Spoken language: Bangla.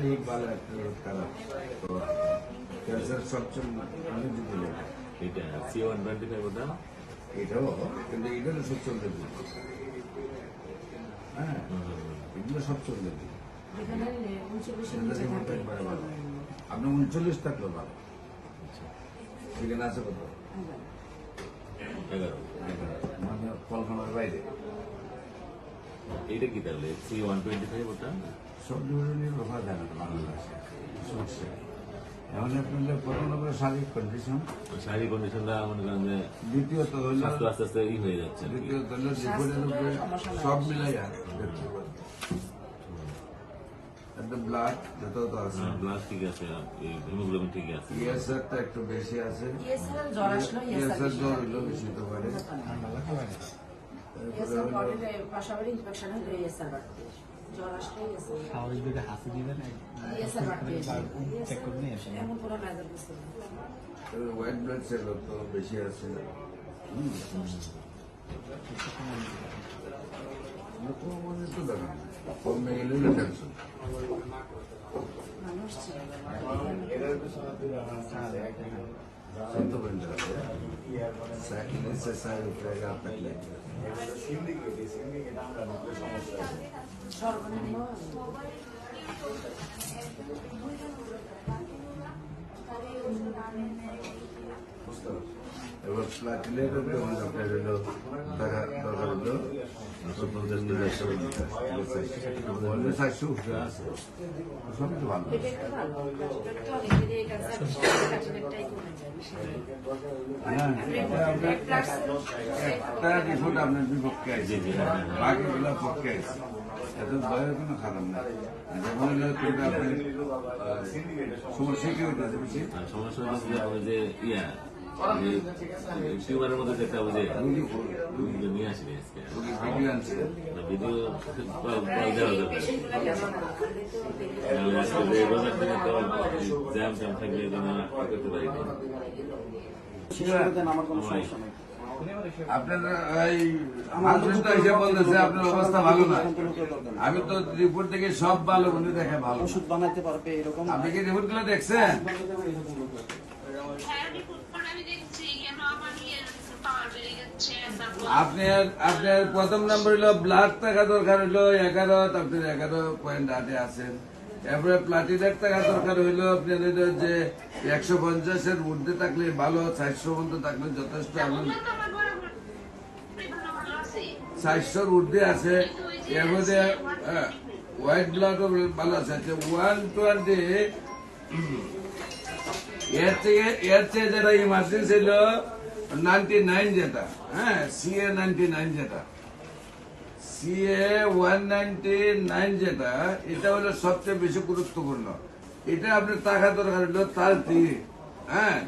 তো ক্যান্সার সবচেয়ে অনেক যদি লেখা এটা সি ওয়ান টোয়েন্টি ফাইভ ওটা? এটাও কিন্তু এটারও সব চলতে দিন হ্যাঁ এগুলো সব চলতে দিন যেখানে উনচল্লিশের এটা নিচে যেমন থাকে একবারে ভালো। আপনি উনচল্লিশ থাকলেও ভালো। সেখানে আছে কত এগারো। মানে কল্পনার বাইরে। এইটা কি তাহলে? সি ওয়ান টোয়েন্টি ফাইভ ওটা? সব ধরনের ব্যাপার জানা বাংলাদেশে সমস্যা এখন আপনাদের প্রথম নম্বরে শারীরিক কন্ডিশন শারীরিক কন্ডিশনটা মনে করেন যে দ্বিতীয়ত হইল আস্তে আস্তে আস্তে ই হয়ে যাচ্ছে। দ্বিতীয়ত হইল রিপোর্টের উপরে সব মিলাইয়া ব্লাড যত তো আছে হ্যাঁ, ব্লাড ঠিক আছে হিমোগ্লোবিন ঠিক আছে। ইএসআরটা একটু বেশি আছে। ইএসআর জ্বর আসলো ইএসআর জ্বর হইল বেশি হতে পারে। ইএসআর পাশাপাশি ইনফেকশন হলে ইএসআর বাড়তে জ্বর আসলে ইএসআর স্বাভাবিকভাবে হাসি দিবেন চেক করে নিয়ে আসেন। এমন কোনো মেজার বুঝতে হোয়াইট ব্লাড সেল তো বেশি আছে। মানুষ Saturday, Saturday program పెట్టలేదు ఎవరు ప్లాటినేట్ ఉంటే ఉంది ప్రజలు దగ్గరలో আপনার বিপক্ষে আছে বাকিগুলো পক্ষে আছে এত ভয়ের কোনো খারাপ না যখন সমস্যা কি যে ইয়া টিউমারের মধ্যে যেটা ওই যে নিয়ে আপনার অবস্থা ভালো না আমি তো রিপোর্ট থেকে সব ভালো বলে দেখে ভালো ওষুধ বানাতে পারবে এরকম আপনি কি রিপোর্টগুলো দেখছেন তারপর আপনার আপনার প্রথম নাম্বার হলো ব্লাড টাকা দরকার হলো এগারো আপনার এগারো পয়েন্ট আটে আছেন। এরপরে প্লাটিনের টাকা দরকার হইল আপনার হইল যে একশো পঞ্চাশের ঊর্ধ্বে থাকলে ভালো, চারশো পর্যন্ত থাকলে যথেষ্ট চারশোর ঊর্ধ্বে আছে। এর মধ্যে হোয়াইট ব্লাডও ভালো আছে। আচ্ছা ওয়ান টোয়েন্টি এর থেকে, এর চেয়ে যেটা ইমার্জেন্সি ছিল নাইনটি নাইন যেটা হ্যাঁ সিএ নাইনটি নাইন যেটা। সিএ ওয়ান নাইনটি নাইন যেটা, এটা হলো সবচেয়ে বেশি গুরুত্বপূর্ণ। এটা আপনার টাকা দরকার হ্যাঁ।